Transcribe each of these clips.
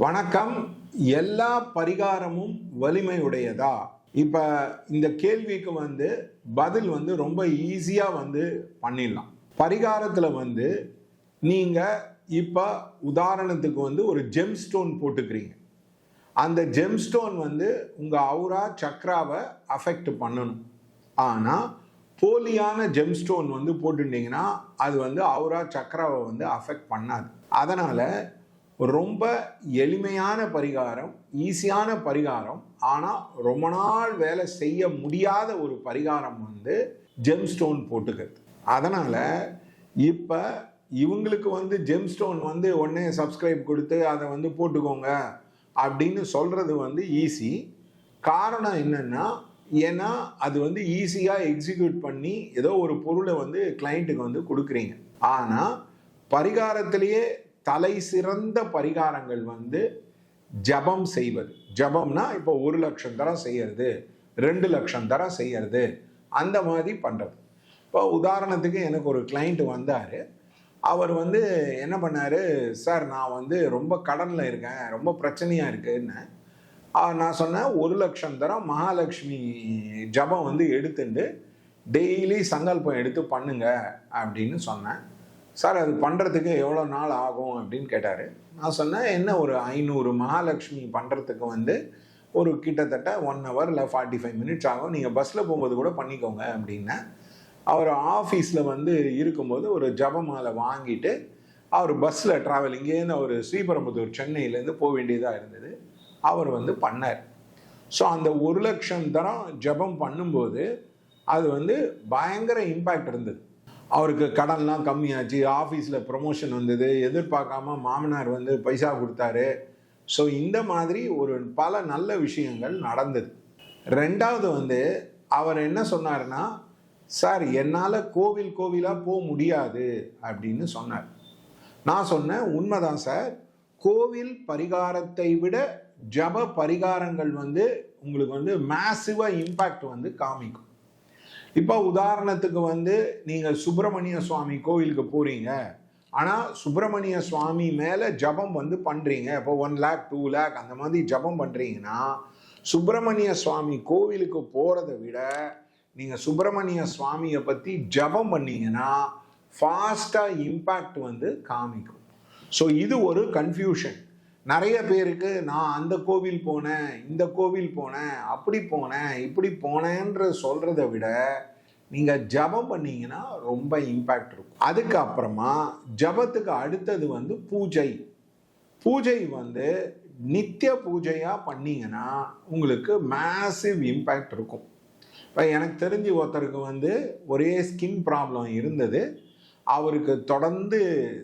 வணக்கம். எல்லா பரிகாரமும் வலிமையுடையதா? இப்ப இந்த கேள்விக்கு வந்து பதில் வந்து ரொம்ப ஈஸியா வந்து பண்ணிடலாம். பரிகாரத்துல வந்து நீங்க இப்ப உதாரணத்துக்கு வந்து ஒரு ஜெம் ஸ்டோன் போட்டுக்கிறீங்க. அந்த ஜெம் ஸ்டோன் வந்து உங்க அவுரா சக்ராவை அஃபெக்ட் பண்ணணும். ஆனா போலியான ஜெம் ஸ்டோன் வந்து போட்டுட்டீங்கன்னா அது வந்து அவுரா சக்ராவை வந்து அஃபெக்ட் பண்ணாது. அதனால ரொம்ப எளிமையான பரிகாரம் ஈஸியான பரிகாரம். ஆனால் ரொம்ப நாள் வேலை செய்ய முடியாத ஒரு பரிகாரம் வந்து ஜெம் ஸ்டோன் போட்டுக்கிறது. அதனால் இப்போ இவங்களுக்கு வந்து ஜெம் ஸ்டோன் வந்து உடனே சப்ஸ்கிரைப் கொடுத்து அதை வந்து போட்டுக்கோங்க அப்படின்னு சொல்கிறது வந்து ஈஸி காரணம் என்னென்னா ஏன்னா அது வந்து ஈஸியாக எக்ஸிக்யூட் பண்ணி ஏதோ ஒரு பொருளை வந்து கிளைண்ட்டுக்கு வந்து கொடுக்குறீங்க. ஆனால் பரிகாரத்திலேயே தலை சிறந்த பரிகாரங்கள் வந்து ஜபம் செய்வது. ஜபம்னா இப்போ ஒரு லட்சம் தரம் செய்யறது ரெண்டு லட்சம் தரம் செய்யறது அந்த மாதிரி பண்ணுறது இப்போ உதாரணத்துக்கு எனக்கு ஒரு கிளைண்ட் வந்தார். அவர் வந்து என்ன பண்ணார் சார் நான் வந்து ரொம்ப கடனில் இருக்கேன் ரொம்ப பிரச்சனையாக இருக்குன்னு. நான் சொன்னேன் ஒரு லட்சம் தரம் மகாலட்சுமி ஜபம் வந்து எடுத்துட்டு டெய்லி சங்கல்பம் எடுத்து பண்ணுங்க அப்படின்னு சொன்னேன். சார் அது பண்ணுறதுக்கு எவ்வளோ நாள் ஆகும்? அப்படின்னு கேட்டார். நான் சொன்னேன் என்ன ஒரு ஐநூறு மகாலட்சுமி பண்ணுறதுக்கு வந்து ஒரு கிட்டத்தட்ட ஒன் ஹவர் இல்லை ஃபார்ட்டி ஃபைவ் மினிட்ஸ் ஆகும் நீங்கள் பஸ்ஸில் போகும்போது கூட பண்ணிக்கோங்க அப்படின்னேன் அவர் ஆஃபீஸில் வந்து இருக்கும்போது ஒரு ஜபமாலை வாங்கிட்டு அவர் பஸ்ஸில் ட்ராவல் இங்கேருந்து அவர் ஸ்ரீபெரும்புதூர் சென்னையிலேருந்து போக வேண்டியதாக இருந்தது. அவர் வந்து பண்ணார். ஸோ அந்த ஒரு லட்சம் தரம் ஜபம் பண்ணும்போது அது வந்து பயங்கர இம்பேக்ட் இருந்தது. அவருக்கு கடன்லாம் கம்மியாச்சு ஆஃபீஸில் ப்ரொமோஷன் வந்தது எதிர்பார்க்காம மாமனார் வந்து பைசா கொடுத்தாரு. ஸோ இந்த மாதிரி ஒரு பல நல்ல விஷயங்கள் நடந்தது. ரெண்டாவது வந்து அவர் என்ன சொன்னார்னா சார் என்னால் கோவில் கோவிலாக போக முடியாது அப்படின்னு சொன்னார். நான் சொன்னேன் உண்மைதான் சார். கோவில் பரிகாரத்தை விட ஜப பரிகாரங்கள் வந்து உங்களுக்கு வந்து மேசிவாக இம்பேக்ட் வந்து காமிக்கும். இப்போ உதாரணத்துக்கு வந்து நீங்கள் சுப்பிரமணிய சுவாமி கோவிலுக்கு போகிறீங்க ஆனால் சுப்பிரமணிய சுவாமி மேலே ஜபம் வந்து பண்ணுறீங்க இப்போ ஒன் லேக் டூ லேக் அந்த மாதிரி ஜபம் பண்ணுறீங்கன்னா சுப்பிரமணிய சுவாமி கோவிலுக்கு போகிறத விட நீங்கள் சுப்பிரமணிய சுவாமியை பற்றி ஜபம் பண்ணீங்கன்னா ஃபாஸ்ட்டாக இம்பேக்ட் வந்து காமிக்கும். ஸோ இது ஒரு கன்ஃபியூஷன் நிறைய பேருக்கு நான் அந்த கோவில் போனேன் இந்த கோவில் போனேன் அப்படி போனேன் இப்படி போனேன்ற சொல்கிறத விட நீங்கள் ஜபம் பண்ணீங்கன்னா ரொம்ப இம்பேக்ட் இருக்கும். அதுக்கப்புறமா ஜபத்துக்கு அடுத்தது வந்து பூஜை. பூஜை வந்து நித்திய பூஜையாக பண்ணீங்கன்னா உங்களுக்கு மேசிவ் இம்பேக்ட் இருக்கும். இப்போ எனக்கு தெரிஞ்சு ஒருத்தருக்கு வந்து ஒரே ஸ்கின் ப்ராப்ளம் இருந்தது. அவருக்கு தொடர்ந்து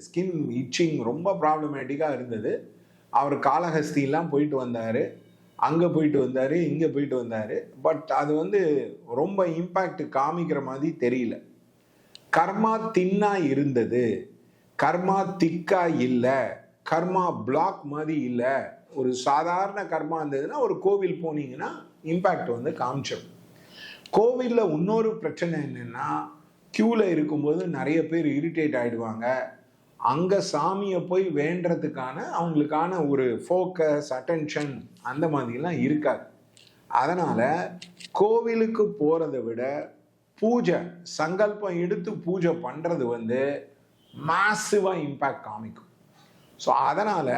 ஸ்கின் இச்சிங் ரொம்ப ப்ராப்ளமேட்டிக்காக இருந்தது. அவர் காளஹஸ்திலாம் போயிட்டு வந்தார். அங்கே போயிட்டு வந்தார் இங்கே போயிட்டு வந்தார். பட் அது வந்து ரொம்ப இம்பேக்ட் காமிக்கிற மாதிரி தெரியல. கர்மா தின்னா இருந்தது. கர்மா திக்கா இல்லை. கர்மா பிளாக் மாதிரி இல்லை. ஒரு சாதாரண கர்மா இருந்ததுன்னா ஒரு கோவில் போனீங்கன்னா இம்பேக்ட் வந்து காமிச்சிடும் கோவிலில் இன்னொரு பிரச்சனை என்னென்னா க்யூவில் இருக்கும்போது நிறைய பேர் இரிட்டேட் ஆகிடுவாங்க அங்கே சாமியை போய் வேண்டுறதுக்கான அவங்களுக்கான ஒரு ஃபோக்கஸ் அட்டென்ஷன் அந்த மாதிரிலாம் இருக்காது. அதனால் கோவிலுக்கு போகிறத விட பூஜை சங்கல்பம் எடுத்து பூஜை பண்ணுறது வந்து மாசிவாக இம்பேக்ட் காமிக்கும். ஸோ அதனால்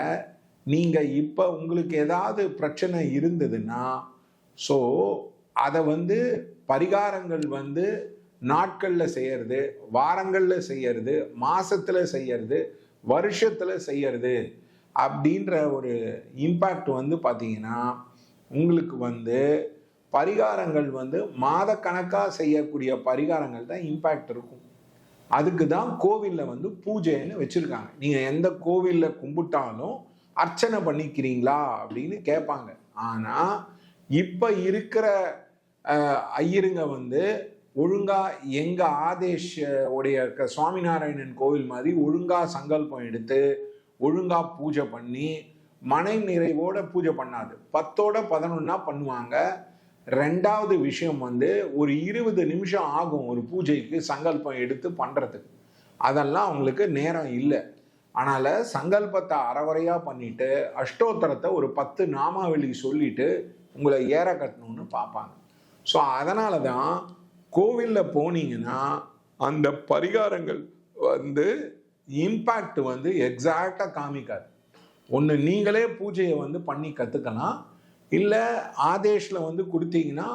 நீங்கள் இப்போ உங்களுக்கு ஏதாவது பிரச்சனை இருந்ததுன்னா ஸோ அதை வந்து பரிகாரங்கள் வந்து நாட்களில் செய்யறது வாரங்களில் செய்யறது மாசத்துல செய்யறது வருஷத்தில் செய்யறது அப்படின்ற ஒரு இம்பேக்ட் வந்து பார்த்தீங்கன்னா உங்களுக்கு வந்து பரிகாரங்கள் வந்து மாதக்கணக்காக செய்யக்கூடிய பரிகாரங்கள் தான் இம்பேக்ட் இருக்கும். அதுக்கு தான் கோவிலில் வந்து பூஜைன்னு வச்சுருக்காங்க. நீங்கள் எந்த கோவிலில் கும்பிட்டாலும் அர்ச்சனை பண்ணிக்கிறீங்களா அப்படின்னு கேட்பாங்க. ஆனால் இப்போ இருக்கிற ஐயருங்க வந்து ஒழுங்கா எங்க ஆதேஷ் உடைய க- சுவாமிநாராயணன் கோவில் மாதிரி ஒழுங்கா சங்கல்பம் எடுத்து ஒழுங்கா பூஜை பண்ணி மனை நிறைவோட பூஜை பண்ணாது. பத்தோட பதினொன்னா பண்ணுவாங்க. ரெண்டாவது விஷயம் வந்து ஒரு இருபது நிமிஷம் ஆகும் ஒரு பூஜைக்கு சங்கல்பம் எடுத்து பண்றதுக்கு. அதெல்லாம் அவங்களுக்கு நேரம் இல்லை. அதனால சங்கல்பத்தை அறகுறையா பண்ணிட்டு அஷ்டோத்தரத்தை ஒரு பத்து நாமாவளி சொல்லிட்டு உங்களை ஏற கட்டணும்னு பார்ப்பாங்க ஸோ அதனால தான் கோவிலில் போனீங்கன்னா அந்த பரிகாரங்கள் வந்து இம்பேக்ட் வந்து எக்ஸாக்டாக காமிக்காது. ஒன்று நீங்களே பூஜையை வந்து பண்ணி கற்றுக்கலாம் இல்லை ஆதேஷில் வந்து கொடுத்தீங்கன்னா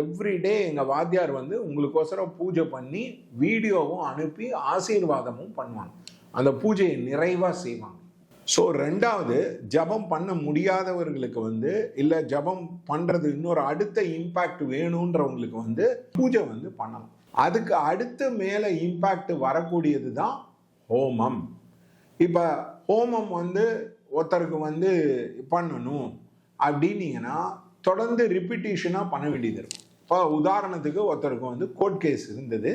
எவ்ரிடே எங்கள் வாத்தியார் வந்து உங்களுக்கோசரம் பூஜை பண்ணி வீடியோவும் அனுப்பி ஆசீர்வாதமும் பண்ணுவாங்க. அந்த பூஜையை நிறைவாக செய்வாங்க. ஸோ ரெண்டாவது ஜபம் பண்ண முடியாதவர்களுக்கு வந்து இல்லை ஜபம் பண்ணுறது இன்னொரு அடுத்த இம்பேக்ட் வேணுன்றவங்களுக்கு வந்து பூஜை வந்து பண்ணலாம் அதுக்கு அடுத்து மேலே இம்பேக்ட் வரக்கூடியது தான் ஹோமம். இப்போ ஹோமம் வந்து ஒருத்தருக்கு வந்து பண்ணணும் அப்படின்னீங்கன்னா தொடர்ந்து ரிப்பிட்டேஷனாக பண்ண வேண்டியது இருக்கும். இப்போ உதாரணத்துக்கு ஒருத்தருக்கு வந்து கோர்ட் கேஸ் இருந்தது.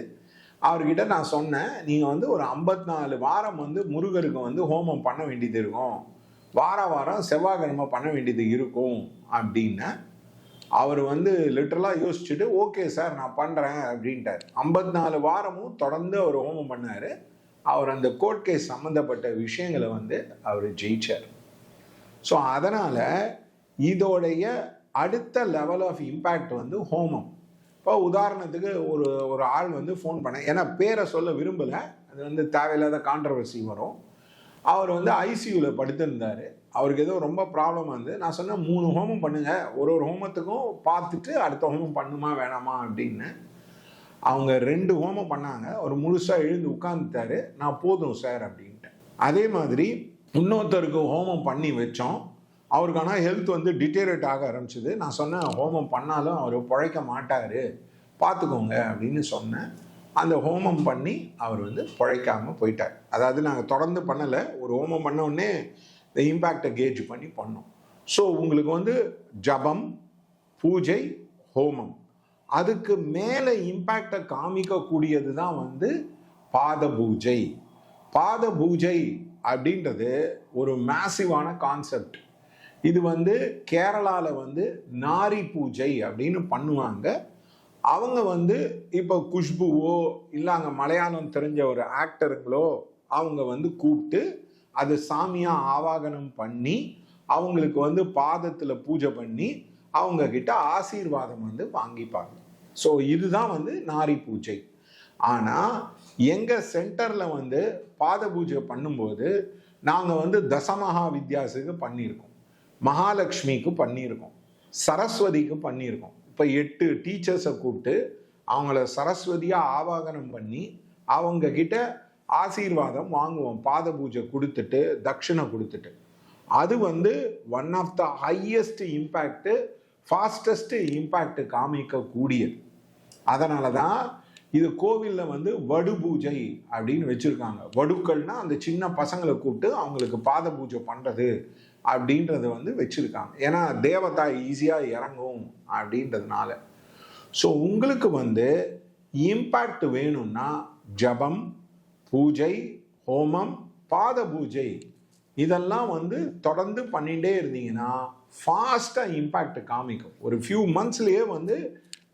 அவர்கிட்ட நான் சொன்னேன் நீங்கள் வந்து ஒரு 54 வாரம் வந்து முருகருக்கு வந்து ஹோமம் பண்ண வேண்டியது இருக்கும். வார வாரம் செவ்வாய்க்கிழமை பண்ண வேண்டியது இருக்கும். அப்படின்னு அவர் வந்து லிட்டரலாக யோசிச்சுட்டு ஓகே சார் நான் பண்ணுறேன் அப்படின்ட்டார். 54 வாரமும் தொடர்ந்து அவர் ஹோமம் பண்ணார். அவர் அந்த கோர்ட் கேஸ் சம்மந்தப்பட்ட விஷயங்களை வந்து அவர் ஜெயிச்சார். ஸோ அதனால் இதோடைய அடுத்த லெவல் ஆஃப் இம்பேக்ட் வந்து ஹோமம். இப்போ உதாரணத்துக்கு ஒரு ஒரு ஆள் வந்து ஃபோன் பண்ண ஏன்னா பேரை சொல்ல விரும்பலை. அது வந்து தேவையில்லாத கான்ட்ரவர்சி வரும். அவர் வந்து ஐசியூவில் படுத்திருந்தார். அவருக்கு ஏதோ ரொம்ப ப்ராப்ளம் வந்து நான் சொன்னேன் மூணு ஹோமம் பண்ணுங்கள் ஒரு ஒரு ஹோமத்துக்கும் பார்த்துட்டு அடுத்த ஹோமம் பண்ணுமா வேணாமா? அப்படின்னு. அவங்க ரெண்டு ஹோமம் பண்ணாங்க. ஒரு முழுசாக எழுந்து உட்காந்துட்டாரு நான் போதும் சார் அப்படின்ட்டேன் அதே மாதிரி இன்னொருத்தருக்கு ஹோமம் பண்ணி வச்சோம். அவருக்கு ஆனால் ஹெல்த் வந்து டிட்டேரேட் ஆக ஆரம்பிச்சது. நான் சொன்னேன் ஹோமம் பண்ணாலும் அவர் பிழைக்க மாட்டார். பார்த்துக்கோங்க அப்படின்னு சொன்னேன். அந்த ஹோமம் பண்ணி அவர் வந்து பிழைக்காமல் போயிட்டார். அதாவது நாங்கள் தொடர்ந்து பண்ணலை. ஒரு ஹோமம் பண்ண உடனே இந்த இம்பேக்டை கேஜ் பண்ணி பண்ணோம். ஸோ உங்களுக்கு வந்து ஜபம் பூஜை ஹோமம். அதுக்கு மேலே இம்பேக்டை காமிக்கக்கூடியது தான் வந்து பாத பூஜை. பாத பூஜை அப்படின்றது ஒரு மேசிவான கான்செப்ட் இது வந்து கேரளாவில் வந்து நாரி பூஜை அப்படின்னு பண்ணுவாங்க. அவங்க வந்து இப்போ குஷ்புவோ இல்லை அங்கே மலையாளம் தெரிஞ்ச ஒரு ஆக்டருங்களோ அவங்க வந்து கூப்பிட்டு அது சாமியாக ஆவாகனம் பண்ணி அவங்களுக்கு வந்து பாதத்தில் பூஜை பண்ணி அவங்க கிட்ட ஆசீர்வாதம் வந்து வாங்கிப்பாங்க. ஸோ இதுதான் வந்து நாரி பூஜை. ஆனால் எங்கள் சென்டரில் வந்து பாத பூஜை பண்ணும்போது நாங்கள் வந்து தசமகா வித்தியாசுக்கு பண்ணியிருக்கோம். மகாலட்சுமிக்கு பண்ணியிருக்கோம். சரஸ்வதிக்கு பண்ணியிருக்கோம். இப்போ எட்டு டீச்சர்ஸை கூப்பிட்டு அவங்கள சரஸ்வதியாக ஆவாகனம் பண்ணி அவங்க கிட்ட ஆசீர்வாதம் வாங்குவோம். பாத பூஜை கொடுத்துட்டு தட்சிணை கொடுத்துட்டு. அது வந்து one of the highest impact fastest impact காமிக்கக்கூடியது அதனால தான் இது கோவிலில் வந்து வடு பூஜை அப்படின்னு வச்சுருக்காங்க. வடுக்கள்னா அந்த சின்ன பசங்களை கூப்பிட்டு அவங்களுக்கு பாத பூஜை பண்ணுறது அப்படின்றத வந்து வச்சுருக்காங்க. ஏன்னா தேவதா ஈஸியாக இறங்கும் அப்படின்றதுனால. ஸோ உங்களுக்கு வந்து இம்பேக்ட் வேணும்னா ஜபம் பூஜை ஹோமம் பாத பூஜை இதெல்லாம் வந்து தொடர்ந்து பண்ணிகிட்டே இருந்தீங்கன்னா ஃபாஸ்ட்டாக இம்பேக்ட் காமிக்கும். ஒரு ஃபியூ மந்த்ஸ்லேயே வந்து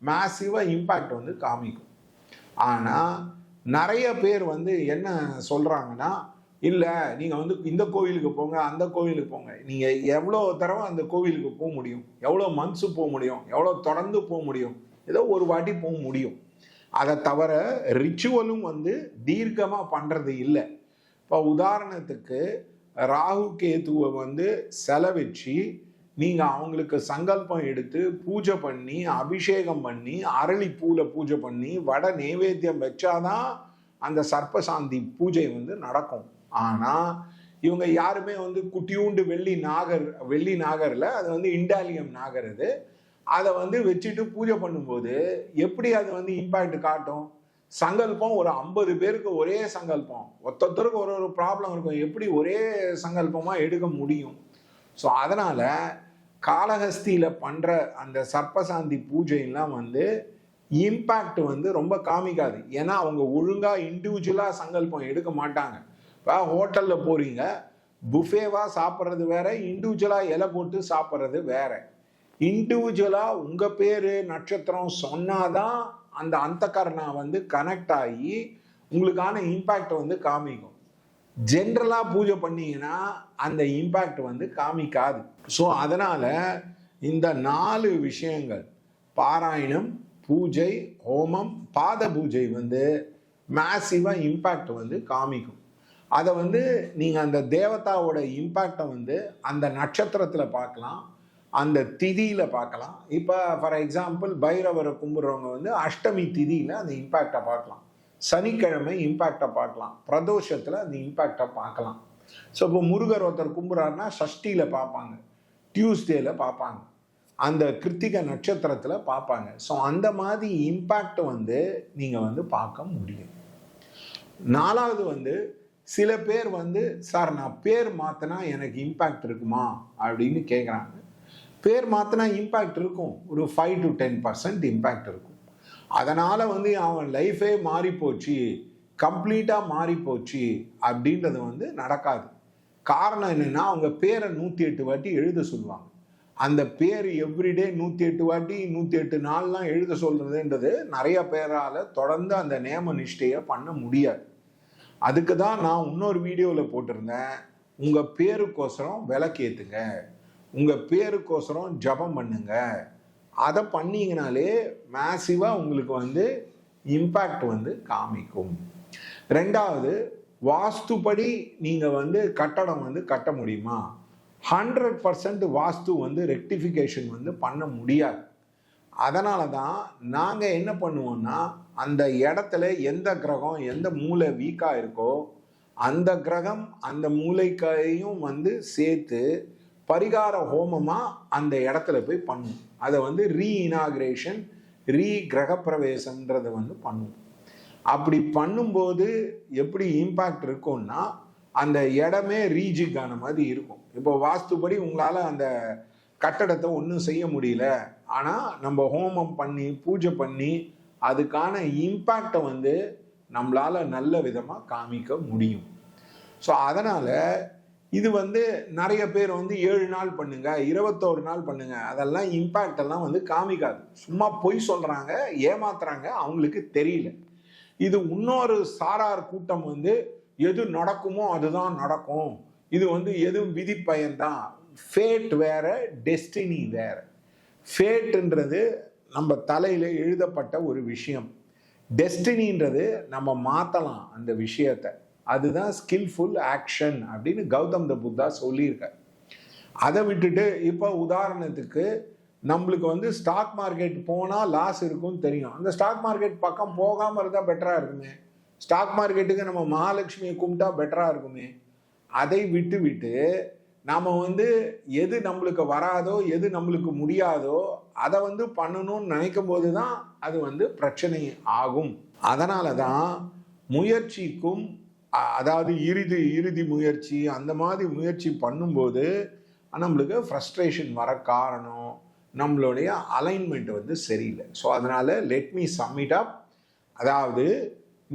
மேசிவாக இம்பேக்ட் வந்து காமிக்கும். ஆனால் நிறைய பேர் வந்து என்ன சொல்கிறாங்கன்னா இல்லை நீங்கள் வந்து இந்த கோவிலுக்கு போங்க அந்த கோவிலுக்கு போங்க. நீங்கள் எவ்வளோ தடவை அந்த கோவிலுக்கு போக முடியும். எவ்வளோ மந்த்ஸு போக முடியும். எவ்வளோ தொடர்ந்து போக முடியும். ஏதோ ஒரு வாட்டி போக முடியும். அதை தவிர ரிச்சுவலும் வந்து தீர்க்கமாக பண்ணுறது இல்லை. இப்போ உதாரணத்துக்கு ராகு கேதுவை வந்து செலவிச்சு நீங்கள் அவங்களுக்கு சங்கல்பம் எடுத்து பூஜை பண்ணி அபிஷேகம் பண்ணி அரளி பூவில் பூஜை பண்ணி வட நைவேத்தியம் வச்சாதான் அந்த சர்ப்பசாந்தி பூஜை வந்து நடக்கும். ஆனால் இவங்க யாருமே வந்து குட்டியூண்டு வெள்ளி நாகர் வெள்ளி நாகரில் அது வந்து இண்டாலியம் நாகர் அது. அதை வந்து வச்சுட்டு பூஜை பண்ணும்போது எப்படி அது வந்து இம்பாக்ட் காட்டும்? சங்கல்பம் ஒரு ஐம்பது பேருக்கு ஒரே சங்கல்பம். ஒருத்தருக்கு ஒரு ஒரு ப்ராப்ளம் இருக்கும். எப்படி ஒரே சங்கல்பமாக எடுக்க முடியும்? ஸோ அதனால் காளஹஸ்தியில் பண்ணுற அந்த சர்ப்பசாந்தி பூஜையெல்லாம் வந்து இம்பேக்ட் வந்து ரொம்ப காமிக்காது. ஏன்னா அவங்க ஒழுங்காக இண்டிவிஜுவலாக சங்கல்பம் எடுக்க மாட்டாங்க. இப்போ ஹோட்டலில் போகிறீங்க புஃபேவாக சாப்பிட்றது வேற இண்டிவிஜுவலாக இலை போட்டு சாப்பிட்றது வேற. இண்டிவிஜுவலாக உங்கள் பேர் நட்சத்திரம் சொன்னாதான் அந்த அந்தகரணா வந்து கனெக்ட் ஆகி உங்களுக்கான இம்பேக்ட் வந்து காமிக்கும். ஜென்ரலாக பூஜை பண்ணீங்கன்னா அந்த இம்பேக்ட் வந்து காமிக்காது. ஸோ அதனால் இந்த நாலு விஷயங்கள் பாராயணம் பூஜை ஹோமம் பாத பூஜை வந்து மேசிவாக இம்பேக்ட் வந்து காமிக்கும். அதை வந்து நீங்கள் அந்த தேவதாவோட இம்பேக்டை வந்து அந்த நட்சத்திரத்தில் பார்க்கலாம். அந்த திதியில் பார்க்கலாம். இப்போ ஃபார் எக்ஸாம்பிள் பைரவரை கும்பிட்றவங்க வந்து அஷ்டமி திதியில் அந்த இம்பேக்டை பார்க்கலாம். சனிக்கிழமை இம்பேக்டை பார்க்கலாம். பிரதோஷத்தில் அந்த இம்பேக்டை பார்க்கலாம். ஸோ இப்போ முருகர் ஒருத்தர் கும்பிட்றாருன்னா சஷ்டியில் பார்ப்பாங்க. டியூஸ்டேல பார்ப்பாங்க. அந்த கிருத்திக நட்சத்திரத்தில் பார்ப்பாங்க. ஸோ அந்த மாதிரி இம்பேக்ட் வந்து நீங்கள் வந்து பார்க்க முடியும். நாலாவது வந்து சில பேர் வந்து சார் நான் பேர் மாற்றினா எனக்கு இம்பேக்ட் இருக்குமா? அப்படின்னு கேட்குறாங்க பேர் மாற்றினா இம்பேக்ட் இருக்கும். ஒரு five to ten percent impact இருக்கும். அதனால் வந்து அவன் லைஃபே மாறி போச்சு கம்ப்ளீட்டாக மாறி போச்சு அப்படின்றது வந்து நடக்காது. காரணம் என்னென்னா அவங்க பேரை நூற்றி எட்டு வாட்டி எழுத சொல்லுவாங்க. அந்த பேர் எவ்ரிடே நூற்றி எட்டு வாட்டி நூற்றி எட்டு நாள்லாம் எழுத சொல்கிறதுன்றது நிறைய பேரால் தொடர்ந்து அந்த நேம நிஷ்டையை பண்ண முடியாது. அதுக்கு தான் நான் இன்னொரு வீடியோவில் போட்டிருந்தேன். உங்கள் பேருக்கோசரம் விளக்கேற்றுங்க உங்கள் பேருக்கோசரம் ஜபம் பண்ணுங்க. அதை பண்ணீங்கனாலே மேசிவாக உங்களுக்கு வந்து இம்பேக்ட் வந்து காமிக்கும். ரெண்டாவது வாஸ்துப்படி நீங்கள் வந்து கட்டடம் வந்து கட்ட முடியுமா? ஹண்ட்ரட் பர்சன்ட் வாஸ்து வந்து ரெக்டிஃபிகேஷன் வந்து பண்ண முடியாது. அதனால தான் நாங்கள் என்ன பண்ணுவோம்னா அந்த இடத்துல எந்த கிரகம் எந்த மூளை வீக்காக இருக்கோ அந்த கிரகம் அந்த மூளைக்கையும் வந்து சேர்த்து பரிகார ஹோமமாக அந்த இடத்துல போய் பண்ணுவோம் அதை வந்து ரீ கிரக ரீ வந்து பண்ணும். அப்படி பண்ணும்போது எப்படி இம்பேக்ட் இருக்கும்னா அந்த இடமே ரீஜிக் ஆன மாதிரி இருக்கும். இப்போ வாஸ்துபடி உங்களால் அந்த கட்டடத்தை ஒன்றும் செய்ய முடியல. ஆனால் நம்ம ஹோமம் பண்ணி பூஜை பண்ணி அதுக்கான இம்பேக்டை வந்து நம்மளால் நல்ல விதமாக காமிக்க முடியும். ஸோ அதனால் இது வந்து நிறைய பேர் வந்து ஏழு நாள் பண்ணுங்க இருபத்தோரு நாள் பண்ணுங்க அதெல்லாம் இம்பேக்ட் எல்லாம் வந்து காமிக்காது. சும்மா பொய் சொல்றாங்க ஏமாத்துறாங்க அவங்களுக்கு தெரியல. இது இன்னொரு சாரார் கூட்டம் வந்து எது நடக்குமோ அதுதான் நடக்கும். இது வந்து எதுவும் விதி பயன்தான் ஃபேட் வேற டெஸ்டினி வேற. ஃபேட்டுன்றது நம்ம தலையில் எழுதப்பட்ட ஒரு விஷயம். டெஸ்டினின்றது நம்ம மாற்றலாம் அந்த விஷயத்தை. அதுதான் ஸ்கில்ஃபுல் ஆக்ஷன் அப்படின்னு கௌதம் த புத்தா சொல்லியிருக்கார். அதை விட்டுட்டு இப்போ உதாரணத்துக்கு நம்மளுக்கு வந்து ஸ்டாக் மார்க்கெட் போனால் லாஸ் இருக்கும்னு தெரியும். அந்த ஸ்டாக் மார்க்கெட் பக்கம் போகாமல் இருந்தால் பெட்டராக இருக்குமே. ஸ்டாக் மார்க்கெட்டுக்கு நம்ம மகாலட்சுமியை கும்பிட்டா பெட்டராக இருக்குமே. அதை விட்டு விட்டு நாம் வந்து எது நம்மளுக்கு வராதோ எது நம்மளுக்கு முடியாதோ அதை வந்து பண்ணணும்னு நினைக்கும் போது தான் அது வந்து பிரச்சனை ஆகும். அதனால தான் முயற்சிக்கும் அதாவது இறுதி இறுதி முயற்சி அந்த மாதிரி முயற்சி பண்ணும்போது நம்மளுக்கு ஃப்ரஸ்ட்ரேஷன் வர காரணம் நம்மளுடைய அலைன்மெண்ட் வந்து சரியில்லை. ஸோ அதனால் லெட் மீ சம்மிட் அப் அதாவது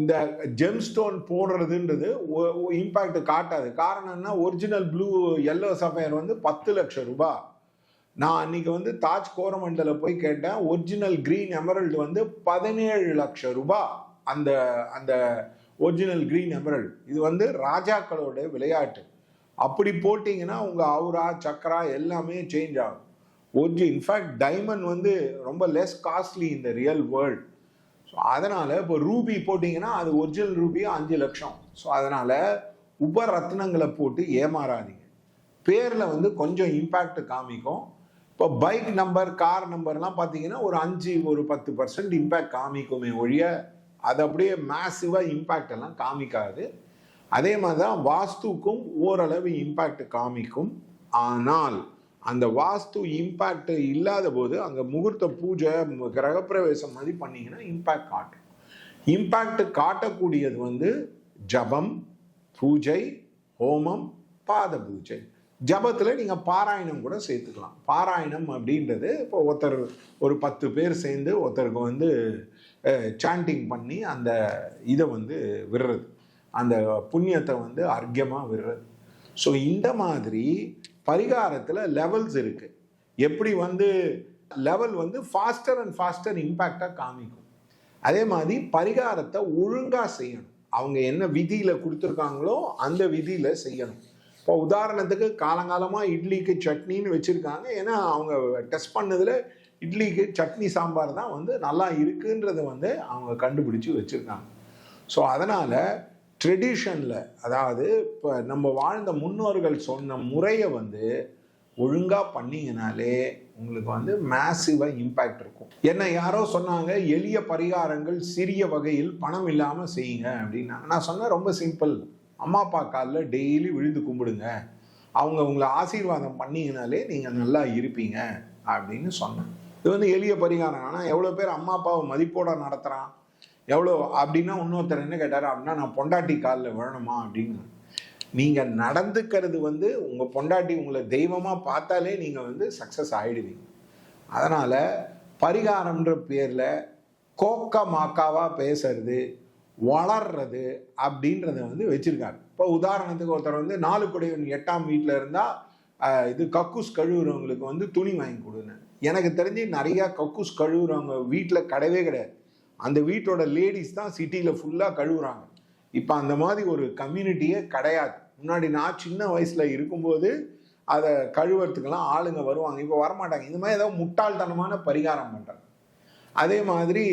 இந்த ஜெம்ஸ்டோன் போடுறதுன்றது இம்பேக்ட் காட்டாது. காரணம் ஒரிஜினல் ப்ளூ எல்லோ சஃபயர் வந்து பத்து லட்சம் ரூபாய் நான் அன்னைக்கு வந்து தாஜ் கோரமண்டல போய் கேட்டேன் ஒரிஜினல் கிரீன் எமரல்டு வந்து பதினேழு லட்சம் ரூபாய் அந்த அந்த ஒரிஜினல் கிரீன் எமரல்டு இது வந்து ராஜாக்களோட விளையாட்டு. அப்படி போட்டிங்கன்னா உங்கள் அவுரா சக்கரா எல்லாமே சேஞ்ச் ஆகும். ஒரிஜி இன்ஃபேக்ட் டைமண்ட் வந்து ரொம்ப லெஸ் காஸ்ட்லி இந்த ரியல் வேர்ல்ட் ஸோ அதனால் இப்போ ரூபி போட்டிங்கன்னா அது ஒரிஜினல் ரூபி அஞ்சு லட்சம். ஸோ அதனால் உப ரத்னங்களை போட்டு ஏமாறாதீங்க. பேரில் வந்து கொஞ்சம் இம்பேக்ட் காமிக்கும். இப்போ பைக் நம்பர் கார் நம்பர்லாம் பார்த்தீங்கன்னா ஒரு அஞ்சு ஒரு பத்து பர்சன்ட் இம்பேக்ட் காமிக்குமே ஒழிய அது அப்படியே மேசிவாக இம்பேக்ட் எல்லாம் காமிக்காது. அதே மாதிரி தான் வாஸ்துக்கும் ஓரளவு இம்பேக்ட் காமிக்கும். ஆனால் அந்த வாஸ்து இம்பேக்ட் இல்லாத போது அங்கே முகூர்த்த பூஜை கிரகப்பிரவேசம் மாதிரி பண்ணிங்கன்னா இம்பேக்ட் காட்டும். இம்பேக்ட் காட்டக்கூடியது வந்து ஜபம் பூஜை ஹோமம் பாத பூஜை. ஜபத்தில் நீங்கள் பாராயணம் கூட சேர்த்துக்கலாம். பாராயணம் அப்படின்றது இப்போ ஒருத்தர் ஒரு பத்து பேர் சேர்ந்து ஒருத்தருக்கு வந்து சாண்டிங் பண்ணி அந்த இதை வந்து விடுறது. அந்த புண்ணியத்தை வந்து அர்க்கியமாக விடுறது. ஸோ இந்த மாதிரி பரிகாரத்தில் லெவல்ஸ் இருக்குது எப்படி வந்து லெவல் வந்து ஃபாஸ்டர் அண்ட் ஃபாஸ்டர் இம்பேக்டாக காமிக்கும். அதே மாதிரி பரிகாரத்தை ஒழுங்காக செய்யணும். அவங்க என்ன விதியில் கொடுத்துருக்காங்களோ அந்த விதியில் செய்யணும். இப்போ உதாரணத்துக்கு காலங்காலமாக இட்லிக்கு சட்னின்னு வச்சுருக்காங்க. ஏன்னா அவங்க டெஸ்ட் பண்ணதில் இட்லிக்கு சட்னி சாம்பார் தான் வந்து நல்லா இருக்குன்றதை வந்து அவங்க கண்டுபிடிச்சி வச்சுருக்காங்க. ஸோ அதனால் ட்ரெடிஷனில் அதாவது இப்போ நம்ம வாழ்ந்த முன்னோர்கள் சொன்ன முறையை வந்து ஒழுங்காக பண்ணிங்கனாலே உங்களுக்கு வந்து மேசிவாக இம்பேக்ட் இருக்கும். என்ன யாரோ சொன்னாங்க எளிய பரிகாரங்கள் சிறிய வகையில் பணம் இல்லாமல் செய்யுங்க அப்படின்னாங்க. நான் சொன்னேன் ரொம்ப சிம்பிள் அம்மா அப்பா காலில் டெய்லி விழுந்து கும்பிடுங்க. அவங்க உங்களை ஆசீர்வாதம் பண்ணிங்கனாலே நீங்கள் நல்லா இருப்பீங்க அப்படின்னு சொன்னேன். இது வந்து எளிய பரிகாரம். ஆனால் எவ்வளோ பேர் அம்மா அப்பாவை மதிப்போட நடத்துகிறான் எவ்வளோ அப்படின்னா இன்னொருத்தர் என்ன கேட்டார் அப்படின்னா நான் பொண்டாட்டி காலில் விழணுமா? அப்படின்னு நீங்கள் நடந்துக்கிறது வந்து உங்கள் பொண்டாட்டி உங்களை தெய்வமாக பார்த்தாலே நீங்கள் வந்து சக்ஸஸ் ஆகிடுவீங்க அதனால் பரிகாரம்ன்ற பேரில் கோக்க மாக்காவாக பேசுறது வளர்றது அப்படின்றத வந்து வச்சுருக்காங்க இப்போ உதாரணத்துக்கு ஒருத்தர் வந்து நாலு குடைவன் எட்டாம் வீட்டில் இருந்தால் இது கக்கூஸ் கழுவுறவங்களுக்கு வந்து துணி வாங்கி கொடுங்க எனக்கு தெரிஞ்சு நிறையா கக்கூஸ் கழுவுறவங்க வீட்டில் கிடையவே கிடையாது. அந்த வீட்டோட லேடிஸ் தான் சிட்டியில் ஃபுல்லாக கழுவுறாங்க. இப்போ அந்த மாதிரி ஒரு கம்யூனிட்டியே கிடையாது. முன்னாடி நான் சின்ன வயசில் இருக்கும்போது அதை கழுவுறதுக்கெல்லாம் ஆளுங்க வருவாங்க. இப்போ வரமாட்டாங்க. இந்த மாதிரி ஏதாவது முட்டாள்தனமான பரிகாரம் பண்ணுறாங்க அதே மாதிரி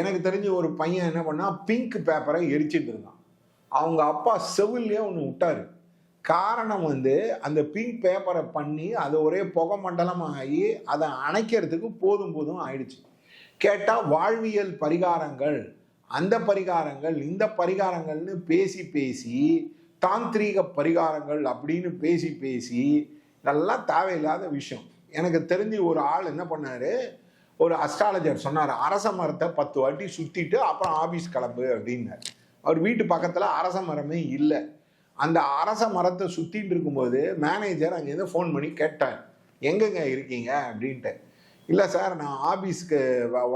எனக்கு தெரிஞ்ச ஒரு பையன் என்ன பண்ணால் பிங்க் பேப்பரை எரிச்சிட்டு இருந்தான். அவங்க அப்பா செவிலே ஒன்று விட்டாரு. காரணம் வந்து அந்த பிங்க் பேப்பரை பண்ணி அது ஒரே புகை மண்டலமாகி அதை அணைக்கிறதுக்கு போதும் போதும் ஆயிடுச்சு. கேட்டால் வாழ்வியல் பரிகாரங்கள். அந்த பரிகாரங்கள் இந்த பரிகாரங்கள்னு பேசி பேசி தாந்திரீக பரிகாரங்கள் அப்படின்னு பேசி பேசி இதெல்லாம் தேவையில்லாத விஷயம். எனக்கு தெரிஞ்சு ஒரு ஆள் என்ன பண்ணாரு? ஒரு அஸ்ட்ராலஜர் சொன்னார் அரச மரத்தை பத்து வாட்டி சுற்றிட்டு அப்புறம் ஆஃபீஸ் கிளம்பு அப்படின்னார். அவர் வீட்டு பக்கத்தில் அரச மரமே இல்லை. அந்த அரச மரத்தை சுற்றிட்டு இருக்கும்போது மேனேஜர் அங்கேருந்து ஃபோன் பண்ணி கேட்டார் எங்கெங்க இருக்கீங்க? அப்படின்ட்டு. இல்லை சார் நான் ஆஃபீஸ்க்கு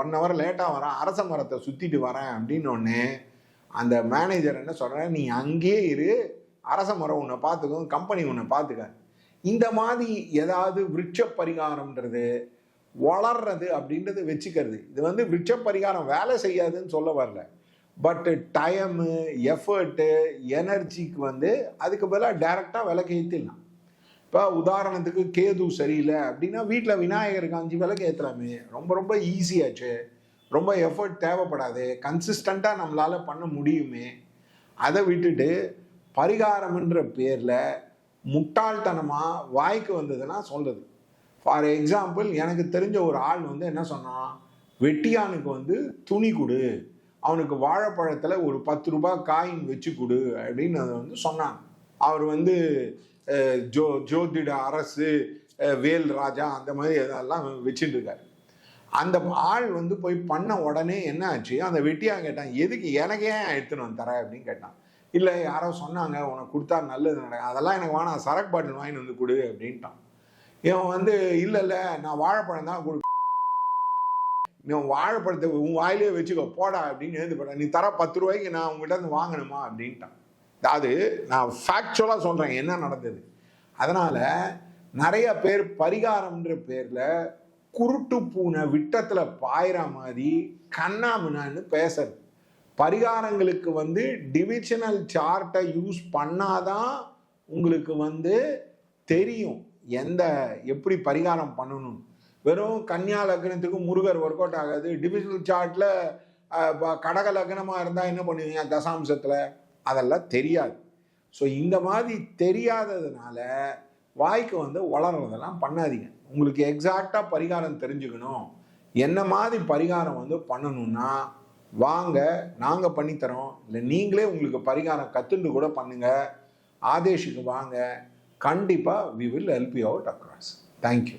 ஒன் ஹவர் லேட்டாக வரேன். அரச மரத்தை சுற்றிட்டு வரேன் அப்படின்னு அந்த மேனேஜர் என்ன சொல்கிறேன் நீ அங்கேயே இரு. அரச மரம் உன்னை பார்த்துக்கும் கம்பெனி உன்னை பார்த்துக்க. இந்த மாதிரி ஏதாவது விருட்ச பரிகாரம்ன்றது வளர்றது அப்படின்றது வச்சுக்கிறது. இது வந்து விருட்ச பரிகாரம் வேலை செய்யாதுன்னு சொல்ல வரல. பட்டு டைமு எஃபர்ட்டு எனர்ஜிக்கு வந்து அதுக்கு பதிலாக டைரெக்டாக விளக்கு ஏற்றிடலாம் இப்போ உதாரணத்துக்கு கேது சரியில்லை அப்படின்னா வீட்டில் விநாயகருக்கு அஞ்சு விளக்கு ஏற்றலாமே ரொம்ப ரொம்ப ஈஸியாச்சு ரொம்ப எஃபர்ட் தேவைப்படாது. கன்சிஸ்டண்ட்டாக நம்மளால் பண்ண முடியுமே. அதை விட்டுட்டு பரிகாரம்ன்ற பேரில் முட்டாள்தனமாக வாய்க்கு வந்ததுன்னா சொல்கிறது ஃபார் எக்ஸாம்பிள் எனக்கு தெரிஞ்ச ஒரு ஆள் வந்து என்ன சொன்னான்? வெட்டியானுக்கு வந்து துணி கொடு. அவனுக்கு வாழைப்பழத்தில் ஒரு பத்து ரூபாய் காயின் வச்சு கொடு அப்படின்னு அதை வந்து சொன்னாங்க. அவர் வந்து ஜோ ஜோதிட அரசு வேல் ராஜா அந்த மாதிரி இதெல்லாம் வச்சுட்டு இருக்காரு அந்த ஆள் வந்து போய் பண்ண உடனே என்ன ஆச்சு? அந்த வெட்டியாக கேட்டான் எதுக்கு எனக்கு ஏன் எடுத்துன்னு வந்து தர? அப்படின்னு கேட்டான். இல்லை யாரோ சொன்னாங்க உனக்கு கொடுத்தா நல்லது நடக்கும். அதெல்லாம் எனக்கு வேணாம். சரக்கு பாட்டில் வாங்கிட்டு வந்து கொடு அப்படின்ட்டான். இவன் வந்து இல்லை இல்லை நான் வாழைப்பழம் தான் கொடு. இவன் வாழைப்பழத்தை உன் வாயிலே வச்சுக்கோ போடா அப்படின்னு எழுந்து நீ தர பத்து ரூபாய்க்கு நான் உங்ககிட்ட இருந்து வாங்கணுமா? அப்படின்ட்டான். அதாவது நான் ஃபேக்சுவலாக சொல்கிறேன் என்ன நடந்தது? அதனால் நிறைய பேர் பரிகாரம்ன்ற பேரில் குருட்டு பூனை விட்டத்தில் பாயிற மாதிரி கண்ணாமினான்னு பேசுறது. பரிகாரங்களுக்கு வந்து டிவிஷனல் சார்ட்டை யூஸ் பண்ணாதான் உங்களுக்கு வந்து தெரியும் எந்த எப்படி பரிகாரம் பண்ணணும். வெறும் கன்னியா லக்னத்துக்கு முருகர் ஒர்க் அவுட் ஆகாது. டிவிஷனல் சார்ட்டில் கடக லக்னமாக இருந்தால் என்ன பண்ணுவீங்க? தசாம்சத்தில்? அதெல்லாம் தெரியாது. ஸோ இந்த மாதிரி தெரியாததுனால வாய்க்கு வந்து வளர்றதெல்லாம் பண்ணாதீங்க. உங்களுக்கு எக்ஸாக்டாக பரிகாரம் தெரிஞ்சுக்கணும். என்ன மாதிரி பரிகாரம் வந்து பண்ணணும்னா வாங்க நாங்கள் பண்ணித்தரோம். இல்லை நீங்களே உங்களுக்கு பரிகாரம் கற்றுண்டு கூட பண்ணுங்க. ஆதேஷுக்கு வாங்க. கண்டிப்பாக we will help you out across thank you